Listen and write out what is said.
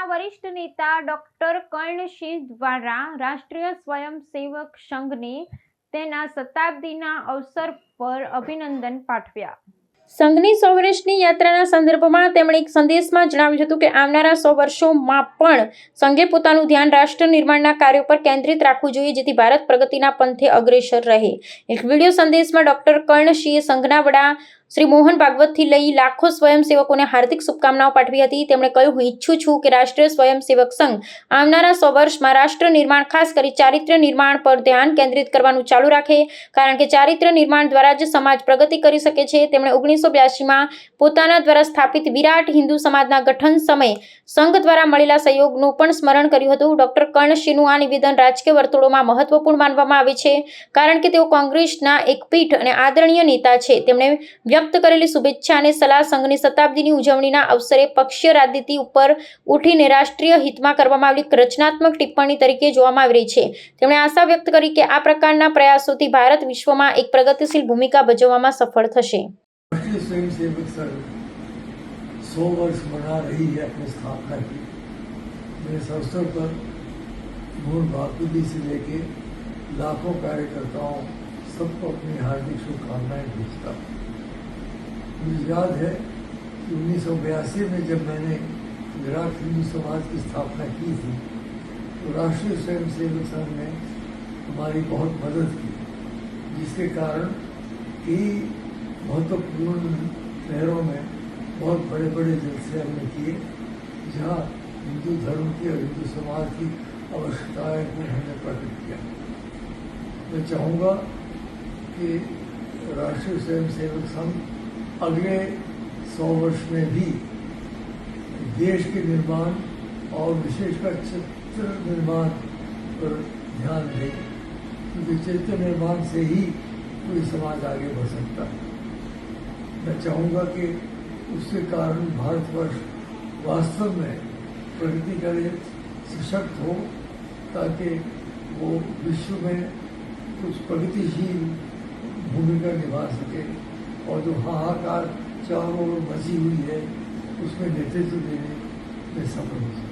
પક્ષના વરિષ્ઠ નેતા ડોક્ટર કર્ણસિંહ દ્વારા રાષ્ટ્રીય સ્વયંસેવક સંઘને તેના શતાબ્દીના અવસર પર અભિનંદન પાઠવ્યા સંઘની સો વર્ષની યાત્રાના સંદર્ભમાં તેમણે એક સંદેશમાં જણાવ્યું હતું કે આવનારા સો વર્ષોમાં પણ સંઘે પોતાનું ધ્યાન રાષ્ટ્ર નિર્માણના કાર્યો પર કેન્દ્રિત રાખવું જોઈએ જેથી ભારત પ્રગતિના પંથે અગ્રેસર રહે એક વિડીયો સંદેશમાં ડોક્ટર કર્ણસિંહે સંઘના વડા શ્રી મોહન ભાગવતથી લઈ લાખો સ્વયંસેવકોને હાર્દિક શુભકામનાઓ પાઠવી હતી તેમણે કહ્યું હું ઈચ્છું છું કે રાષ્ટ્રીય સ્વયંસેવક સંઘ આવનારા સો વર્ષમાં રાષ્ટ્ર નિર્માણ ખાસ કરી ચારિત્ર્ય નિર્માણ પર ધ્યાન કેન્દ્રિત કરવાનું ચાલુ રાખે કારણ કે ચારિત્ર્ય નિર્માણ દ્વારા જ સમાજ પ્રગતિ કરી શકે છે તેમણે ઓગણીસો બ્યાસીમાં પોતાના દ્વારા સ્થાપિત વિરાટ હિન્દુ સમાજના ગઠન સમયે સંઘ દ્વારા મળેલા સહયોગનું પણ સ્મરણ કર્યું હતું ડોક્ટર કર્ણસિંહનું આ નિવેદન રાજકીય વર્તુળોમાં મહત્વપૂર્ણ માનવામાં આવે છે કારણ કે તેઓ કોંગ્રેસના એક પીઠ અને આદરણીય નેતા છે તેમણે व्यक्त करेली शुभेच्छा ने सला संघ ने शताब्दी ની ઉજવણી ના અવસરે પક્ષ્ય રાજનીતિ ઉપર ઉઠીને રાષ્ટ્રીય હિતમાં કરવામાં આવીલિક રચનાત્મક ટીપ્પણી તરીકે જોવામાં આવી રહી છે તેમણે આશા વ્યક્ત કરી કે આ પ્રકારના પ્રયાસોથી ભારત વિશ્વમાં એક પ્રગતિશીલ ભૂમિકા ભજવવામાં સફળ થશે સો વર્ષ મનાવ રહી છે આ એક સંસ્થા કાર્ય ને સસ્તો પર મૂળ ભારતીય દિશલે કે લાખો કાર્યકર્તાઓ સબપોની હાર્દિક શુભકામનાએ નિષ્પત मुझे याद है कि उन्नीस में जब मैंने गुजरात हिंदू समाज की स्थापना की थी तो राष्ट्रीय स्वयंसेवक संघ ने हमारी बहुत मदद की जिसके कारण कई महत्वपूर्ण शहरों में बहुत बड़े बड़े जलसे हमने किए जहाँ हिंदू धर्म की और हिंदू समाज की आवश्यकताएं को हमने प्रकट किया मैं चाहूँगा कि राष्ट्रीय स्वयंसेवक संघ अगले सौ वर्ष में भी देश के निर्माण और विशेषकर चित्र निर्माण पर ध्यान दें क्योंकि चित्र निर्माण से ही कोई समाज आगे बढ़ सकता है मैं चाहूँगा कि उसके कारण भारतवर्ष वास्तव में प्रगति करे सशक्त हो ताकि वो विश्व में कुछ प्रगतिशील भूमिका निभा सके और जो हाहाकार चारों ओर बसी हुई है उसमें नेतृत्व देने में सफल हो सकते